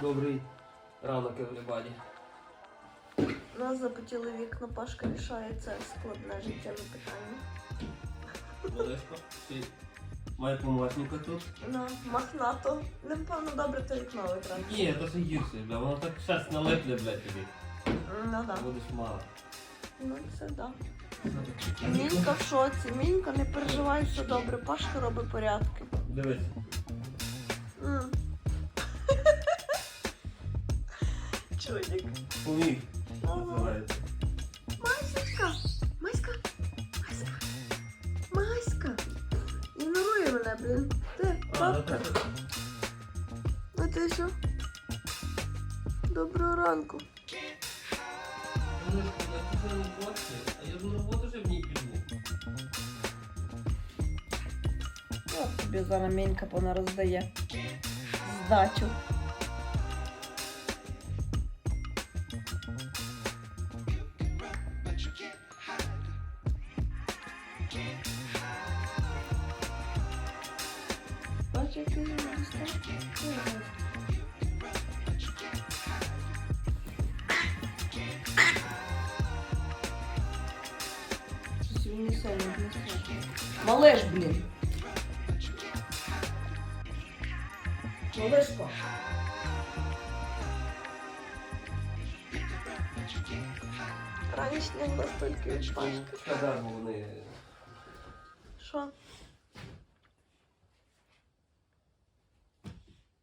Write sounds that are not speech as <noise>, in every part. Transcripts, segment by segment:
Добрий ранок, everybody. Нас запотіли вікна, Пашка рішає це складне життєве питання. Малешко, ти має помощника тут? На махнато. Напевно, добре то вікно витрати. Ні, то це гірше, бля, воно так щас налипне, блядь, тобі. Ну да. Будеш мало. Ну це да. Мінька в шоці. Мінька, не переживай, все добре. Пашка робить порядки. Дивись. Чудик. Поміг. Називається. Маська! Маська! Маська! Маська! Ігнорує мене, блін. Ти, А, ну. А ти що? Доброго ранку. Малешко, я тут на роботі, а я до роботи вже в ній піду. От тобі зараз мінька вона роздає. Здачу. Бачу, який Малишко. Ранішня настільки від Пашки. Шкода, бо вони... Що?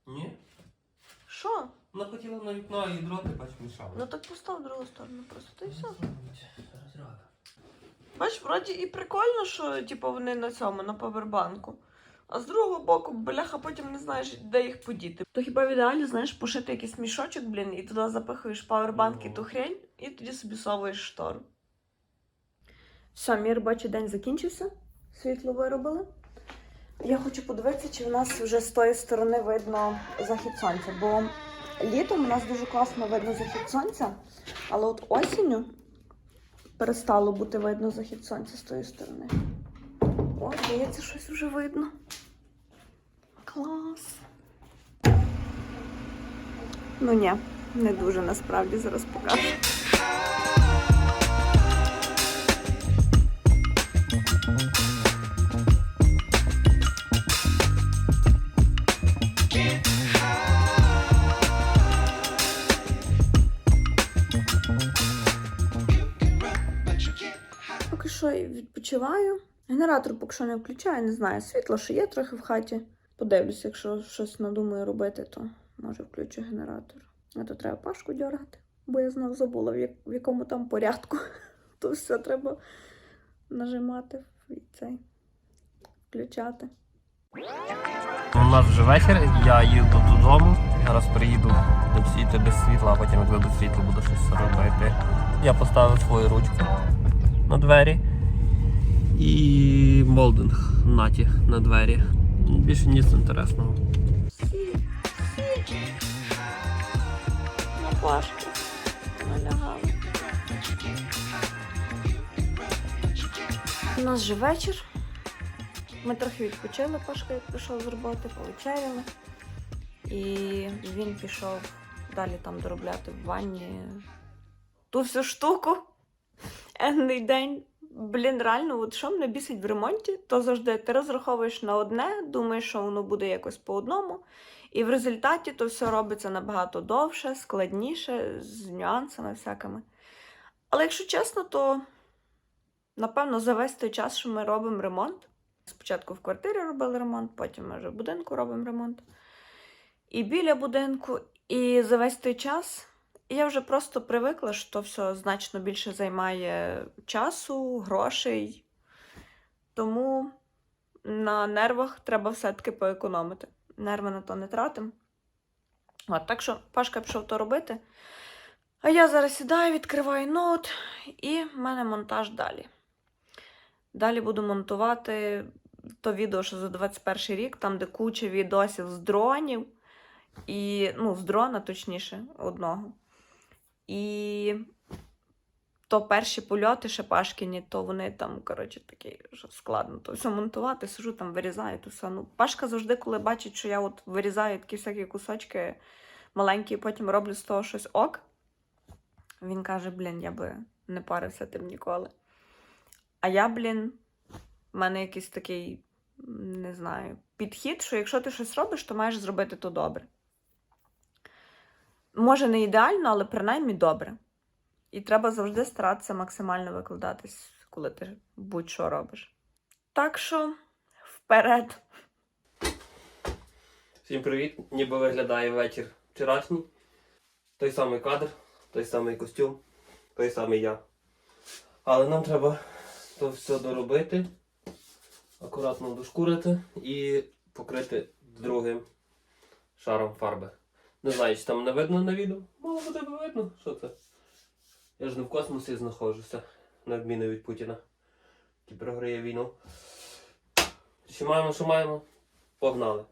Ні? Що? Вона хотіла на вікно і дроти, бач, мішала. Ну так постав в другу сторону просто. Та й все. Зараз. Бач, вроді і прикольно, що типу, вони на цьому, на павербанку. А з другого боку, бляха, потім не знаєш, де їх подіти. То хіба в ідеалі, знаєш, пошити якийсь мішочок, блін, і туди запихуєш павербанк і ту хрень, і тоді собі совуєш штору. Все, мій робочий день закінчився. Світло виробили. Я хочу подивитися, чи в нас вже з тої сторони видно захід сонця, бо літом у нас дуже класно видно захід сонця, але от осінню перестало бути видно захід сонця з тої сторони. О, здається, щось вже видно. Клас. Ну ні, не дуже насправді зараз покажу. Поки що відпочиваю. Генератор поки що не включаю, не знаю. Світло ще є трохи в хаті. Подивлюся, якщо щось надумаю робити, то може включу генератор. А то треба пашку дергати, бо я знов забула, в, як- в якому там порядку. <laughs> То все треба нажимати і цей включати. У нас вже вечір, я їду додому. Зараз приїду до без світла, а потім як вибуде світло, буду щось робити. Я поставив свою ручку на двері і молдинг наті на двері. Більше ніц інтересного. На пашку. Налягали. У нас же вечір. Ми трохи відпочили, Пашка як прийшов з роботи, повечеряли. І він пішов далі там доробляти в ванні ту всю штуку. Енний день. Блін, реально, от що мене бісить в ремонті, то завжди ти розраховуєш на одне, думаєш, що воно буде якось по одному. І в результаті то все робиться набагато довше, складніше, з нюансами всякими. Але якщо чесно, то напевно за весь той час, що ми робимо ремонт. Спочатку в квартирі робили ремонт, потім ми вже в будинку робимо ремонт. І біля будинку. І за весь той час я вже просто привикла, що все значно більше займає часу, грошей. Тому на нервах треба все-таки поекономити. Нерви на то не тратимо. От, так що Пашка пішов то робити. А я зараз сідаю, відкриваю ноут, і в мене монтаж далі. Далі буду монтувати то відео, що за 21 рік, там, де куча відосів з дронів, і, ну, з дрона, точніше, одного. І то перші польоти ще Пашкіні, то вони там, коротше, такі що складно. То все монтувати, сижу там, вирізаю, то все. Ну, Пашка завжди, коли бачить, що я от вирізаю такі всякі кусочки маленькі, і потім роблю з того щось ок. Він каже: блін, я би не парився тим ніколи. А я, блін, в мене якийсь такий, не знаю, підхід, що якщо ти щось робиш, то маєш зробити то добре. Може, не ідеально, але принаймні добре. І треба завжди старатися максимально викладатись, коли ти будь-що робиш. Так що вперед. Всім привіт! Ніби виглядає вечір вчорашній. Той самий кадр, той самий костюм, той самий я. Але нам треба то все доробити, акуратно дошкурити і покрити другим шаром фарби. Не знаю, чи там не видно на відео. Мало буде видно, що це. Я ж не в космосі знаходжуся, на відміну від Путіна, який програє війну. Що маємо, що маємо? Погнали!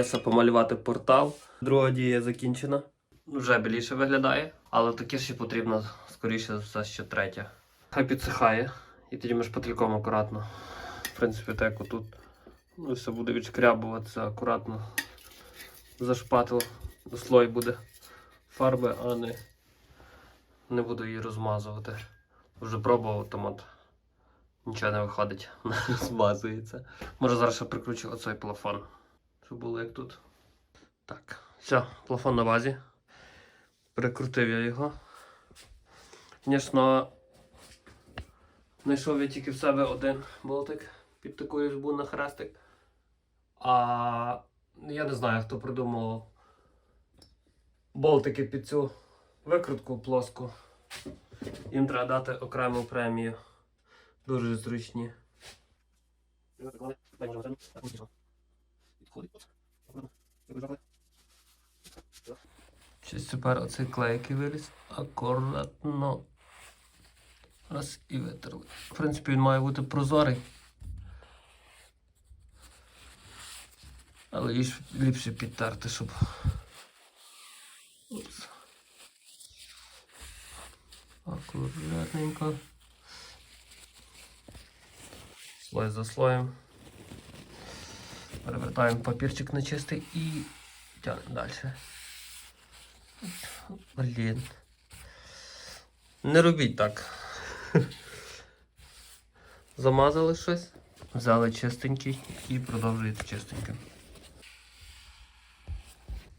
П'єса помалювати портал. Друга дія закінчена. Вже біліше виглядає, але таке ще потрібно скоріше за все, що третя. Хай підсихає. І тоді ми шпательком акуратно. В принципі, так отут. Ну, все буде відшкрябуватися акуратно. За шпател слой буде фарби, а не, не буду її розмазувати. Вже пробував, там нічого не виходить, <laughs> розмазується. Може зараз ще прикручу оцей плафон. Щоб було як тут. Так, все, плафон на базі. Прикрутив я його. Звісно, знайшов я тільки в себе один болтик під таку різьбу на хрестик. А я не знаю, хто придумав болтики під цю викрутку плоску. Їм треба дати окрему премію. Дуже зручні. Щось тепер оцей клейки виліз. Акуратно. Раз і витерли. В принципі, він має бути прозорий. Але ліпше, ліпше підтерти, щоб. Упс. Акуратненько. Слой за слоєм. Перевертаємо папірчик на чистий і тягнемо далі. Блін. Не робіть так. Замазали щось, взяли чистенький і продовжуєте чистеньким.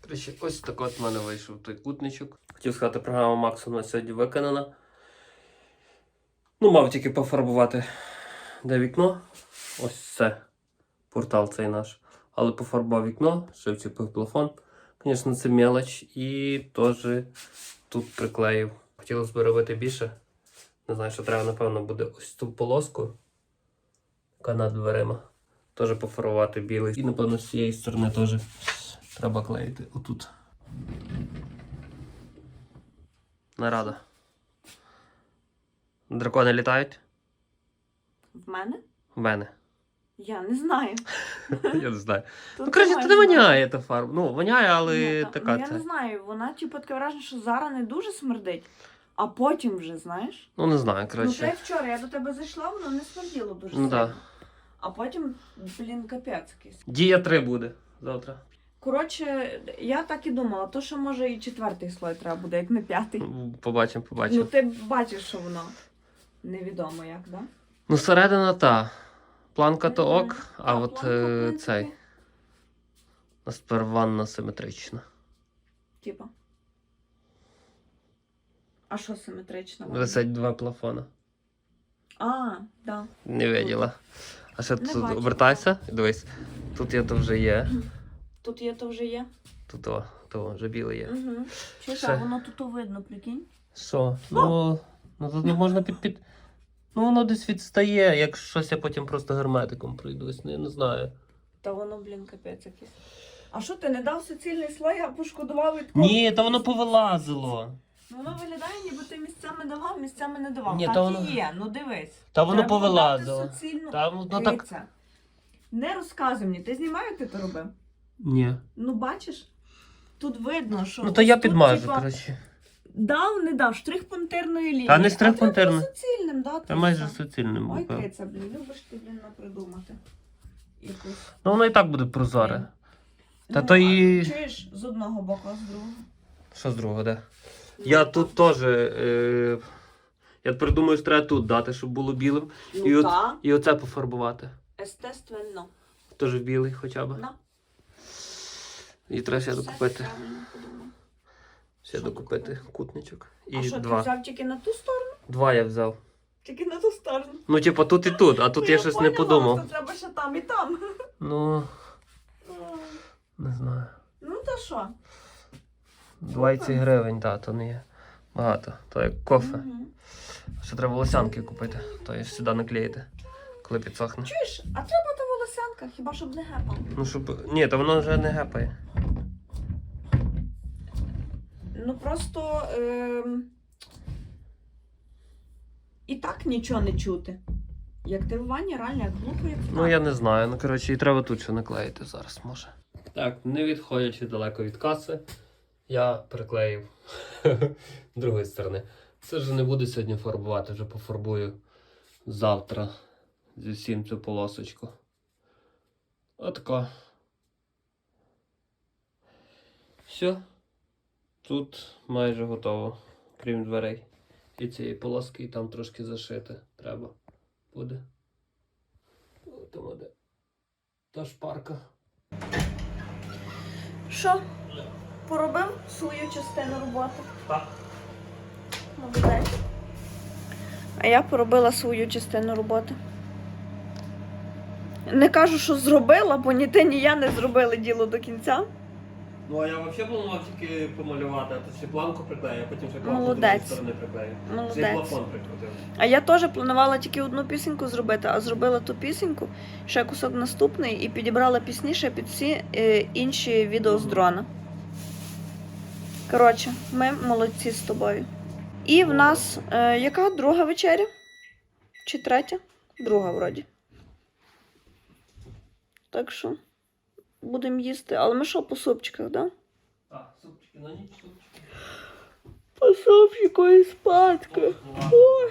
Коротше, ось так от в мене вийшов той кутничок. Хотів сказати, програма Maxon на сьогодні виконана. Ну, мав тільки пофарбувати де вікно. Ось це. Портал цей наш. Але пофарбував вікно, ще вчепив плафон. Звісно, це мелоч. І теж тут приклеїв. Хотілося б робити більше. Не знаю, що треба, напевно, буде ось ту полоску, яка над дверима. Теж пофарбувати білий. І, напевно, з цієї сторони теж треба клеїти отут. Нарада. Дракони літають? В мене? В мене. Я не знаю. <laughs> Я не знаю. <laughs> Тут Ну, коротше, немає це не воняє та фарба. Ну, воняє, але Ну, та- така ну, я це. не знаю, вона типу таке враження, що зараз не дуже смердить, а потім вже, знаєш. Ну, не знаю, Ну, та коротше. й вчора я до тебе зайшла, воно не смерділо дуже Ну, сильно. да. А потім, блін, капець якийсь. Дія 3 буде завтра. Коротше, я так і думала, то що може і четвертий слой треба буде, як не п'ятий. Побачимо, побачимо. Ну ти бачиш, що воно невідомо як, да? Ну, середина та. Планка то ок, а от е, цей. У нас тепер ванна симетрична. Типа. А що симетрично? Висить два плафона. А, да. Не виділа. А ще Не тут бачу. обертайся, дивись. Тут є то вже є. Тут є, то вже є. Тут о, то вже біле є. Угу. Чи Ще. воно тут видно, прикинь? Що? Ну, ну тут не можна під під. Ну воно десь відстає, як щось я потім просто герметиком пройдусь. Ну, я не знаю. Та воно, блін, капець якийсь. А що ти не дав суцільний слой, а пошкодував від Ні, то воно повилазило. Ну, Воно виглядає, ніби ти місцями давав, місцями не давав. Ні, так то і є, ну дивись. Та воно Треба повилазило. дати суцільну- Та ну так. Дивіться. Не розказуй мені, ти знімав, як ти то робив? Ні. Ну бачиш, тут видно, що. Ну то я тут, підмажу, типа, коротше. Дав, не дав, штрих пунктирної лінії. Та не штрих пунктирної. суцільним дати. Та майже суцільним Ой, був. киця, блін, любиш ти, блін, напридумати. Якусь. Ну воно і так буде прозоре. Та Ну, то а і- Чуєш з одного боку, а з другого. Що з другого, де? Я тут теж. Е... Я придумаю, що треба тут дати, щоб було білим. І от- та, І оце пофарбувати. естественно. Теж білий хоча б. На. І треба ще докупити. правильно подумав. Ще докупити кутничок. І А що, ти взяв тільки на ту сторону? Два я взяв. Тільки на ту сторону. Ну, типу, тут і тут, а тут Ну, я щось не подумав. то треба ще там і там. Ну, не знаю. Ну то що? 20 гривень, так, то не є багато. То як кофе. Мгм. Ще треба волосянки купити, то і сюди наклеїти, коли підсохне. Чуєш, а треба та волосянка, хіба щоб не гепало. Ну, щоб. Ні, то воно вже не гепає. Ну просто ем... і так нічого не чути. Як ти в ванні, реально як глухо, як Ну я не знаю. Ну коротше, і треба тут ще наклеїти зараз, може. Так, не відходячи далеко від каси, я приклеїв з <laughs> другої сторони. Це вже не буду сьогодні фарбувати, вже пофарбую завтра зі всім цю полосочку. Отако. Все. Тут майже готово, крім дверей. І цієї полоски, там трошки зашити треба буде. О, Там буде та шпарка. Що? Поробив свою частину роботи. Так. Молодець. А я поробила свою частину роботи. Не кажу, що зробила, бо ні ти, ні я не зробили діло до кінця. Ну а я взагалі планував тільки помалювати, а то ще планку приклею, а потім ще планку з Молодець. сторони приклею. Ще й Молодець. плафон прикрутив. А я теж планувала тільки одну пісеньку зробити, а зробила ту пісеньку, ще кусок наступний і підібрала пісніше під всі е, інші відео з дрона. Коротше, ми молодці з тобою. І в нас е, яка друга вечеря? Чи третя? Друга вроді. Так що будемо їсти. Але ми що по супчиках, так? Да? Так, супчики на ніч, супчики. По супчику і спадки. Ну.